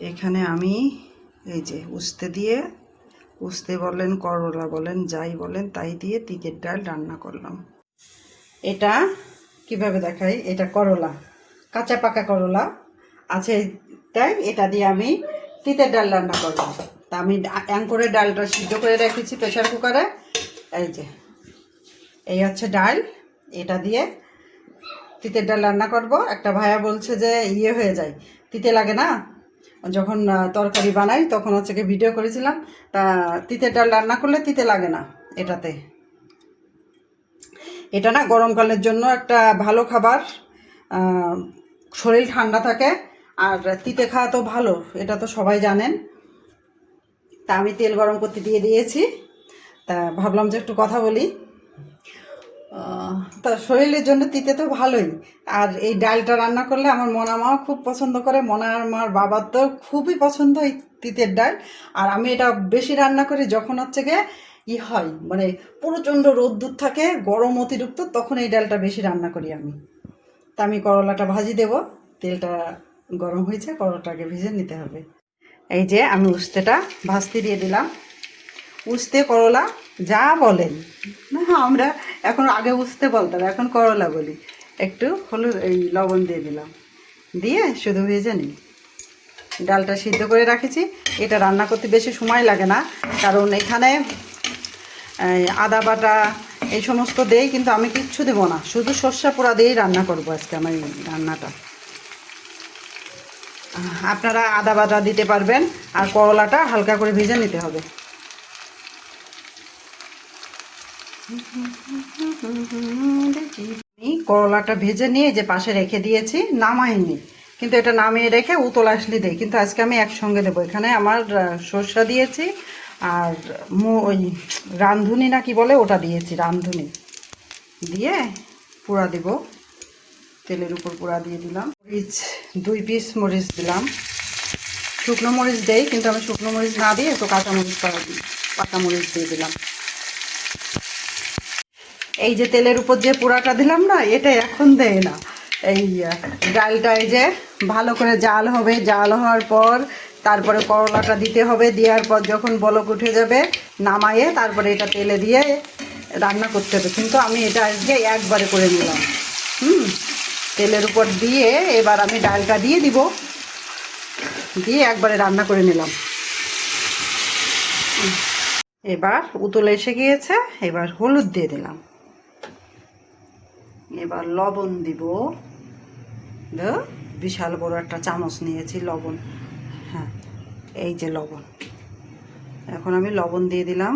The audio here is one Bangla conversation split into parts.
এখানে আমি এই যে উস্তে দিয়ে, উস্তে বলেন, করলা বলেন, যাই বলেন, তাই দিয়ে তিতের ডাল রান্না করলাম। এটা কীভাবে দেখাই? এটা করলা, কাঁচা পাকা করলা আছে, তাই এটা দিয়ে আমি তিতের ডাল রান্না করলাম। তা আমি অ্যাঙ্করে ডালটা সিদ্ধ করে রেখেছি প্রেশার কুকারে। এই যে, এই হচ্ছে ডাল, এটা দিয়ে তিতের ডাল রান্না করব। একটা ভাইয়া বলছে যে ইয়ে হয়ে যায়, তিতে লাগে না? যখন তরকারি বানাই, তখন হচ্ছে কি ভিডিও করেছিলাম, তা ডাল রান্না করলে তিতে লাগে না এটাতে। এটা না গরমকালের জন্য একটা ভালো খাবার শরীর ঠান্ডা থাকে, আর তিতে খাওয়া তো ভালো, এটা তো সবাই জানেন। তা আমি তেল গরম করতে দিয়ে দিয়েছি, তা ভাবলাম যে একটু কথা বলি। তা শরীরের জন্য তিতে তো ভালোই। আর এই ডালটা রান্না করলে আমার মনা মাও খুব পছন্দ করে। মনার মার বাবার তো খুবই পছন্দ এই তিতের ডাল। আর আমি এটা বেশি রান্না করি যখন হচ্ছে গিয়ে ই হয় মানে প্রচণ্ড রোদ্দুর থাকে, গরম অতিরিক্ত, তখন এই ডালটা বেশি রান্না করি আমি। তা আমি করলাটা ভাজি দেব। তেলটা গরম হয়েছে, করলাটাকে ভেজে নিতে হবে। এই যে আমি উস্তেটা ভাজতে দিয়ে দিলাম। উস্তে করলা যা বলেন। না, আমরা এখন আগে উস্তে বলতাম, এখন করলা বলি। একটু হলুদ, এই লবণ দিয়ে দিলাম। দিয়ে শুধু ভেজে নিই। ডালটা সিদ্ধ করে রাখেছি। এটা রান্না করতে বেশি সময় লাগে না, কারণ এখানে আদা বাটা, এই সমস্ত দেই কিন্তু আমি কিচ্ছু দেবো না। শুধু সর্ষা পোড়া দিয়েই রান্না করব আজকে আমার রান্নাটা। আপনারা আদা বাটা দিতে পারবেন, আর করলাটা হালকা করে ভেজে নিতে হবে। করলাটা ভেজে নিয়ে যে পাশে রেখে দিয়েছি, নামাইনি। কিন্তু এটা নামিয়ে রেখে উতল আসলে দিই কিন্তু আজকে আমি একসঙ্গে দেবো। এখানে আমার সর্ষা দিয়েছি আর ওই রান্ধুনি না কি বলে ওটা দিয়েছি রান্ধুনি দিয়ে পুরা দিব। তেলের উপর পুরা দিয়ে দিলাম। মরিচ, দুই পিস মরিচ দিলাম। শুকনো মরিচ দেই, কিন্তু আমি শুকনো মরিচ না দিয়ে একটু কাঁচা মরিচ পাতা মরিচ দিয়ে দিলাম। এই যে তেলের উপর যে পোড়াটা দিলাম না এটা এখন দেয় না। এই আহ, ডালটা এই যে ভালো করে জাল হবে। জাল হওয়ার পর তারপরে করলাটা দিতে হবে। দেওয়ার পর যখন বলক উঠে যাবে নামায়ে তারপরে এটা তেলে দিয়ে রান্না করতে হবে। কিন্তু আমি এটা আজকে একবারে করে নিলাম। হুম তেলের উপর দিয়ে এবার আমি ডালটা দিয়ে দিব। দিয়ে একবারে রান্না করে নিলাম। এবার উতল এসে গিয়েছে। এবার হলুদ দিয়ে দিলাম। এবার লবণ দিব। বিশাল বড় একটা চামচ নিয়েছি লবণ। হ্যাঁ এই যে লবণ। এখন আমি লবণ দিয়ে দিলাম।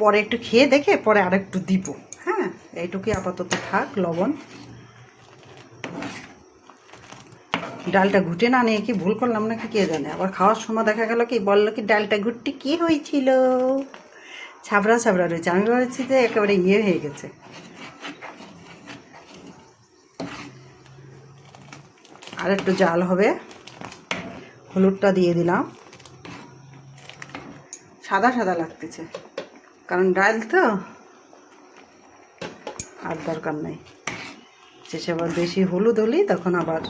পরে একটু খেয়ে দেখে পরে আর একটু দিব। হ্যাঁ এইটুকুই আপাতত থাক লবণ। ডালটা ঘুটে না নিয়ে কি ভুল করলাম নাকি কে জানে? আবার খাওয়ার সময় দেখা গেল কি, বলল কি, ডালটা ঘুটটি কি হয়েছিল? ছাবড়া ছাবড়া রয়েছে। আমি ভাবছি যে একেবারে ইয়ে হয়ে গেছে। আর একটু জাল হবে। হলুদটা দিয়ে দিলাম। সাদা সাদা লাগতেছে। কারণ ডাল তো। আর দরকার নেই। শেষে আবার বেশি হলুদ হলি তখন আবার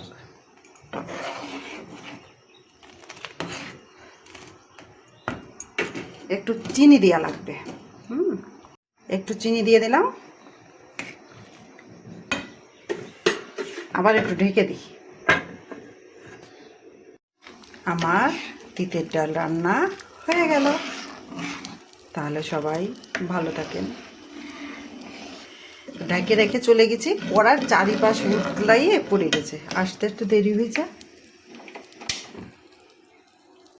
একটু চিনি দেওয়া লাগবে। হুম? একটু চিনি দিয়ে দিলাম। আবার একটু ঢেকে দিই। আমার তিতের ডাল রান্না হয়ে গেল। তাহলে সবাই ভালো থাকেন। ঢেকে রেখে চলে গেছি। পড়ার চারিপাশ উঠলাইয়ে পড়ে গেছে। আসতে একটু দেরি হয়েছে।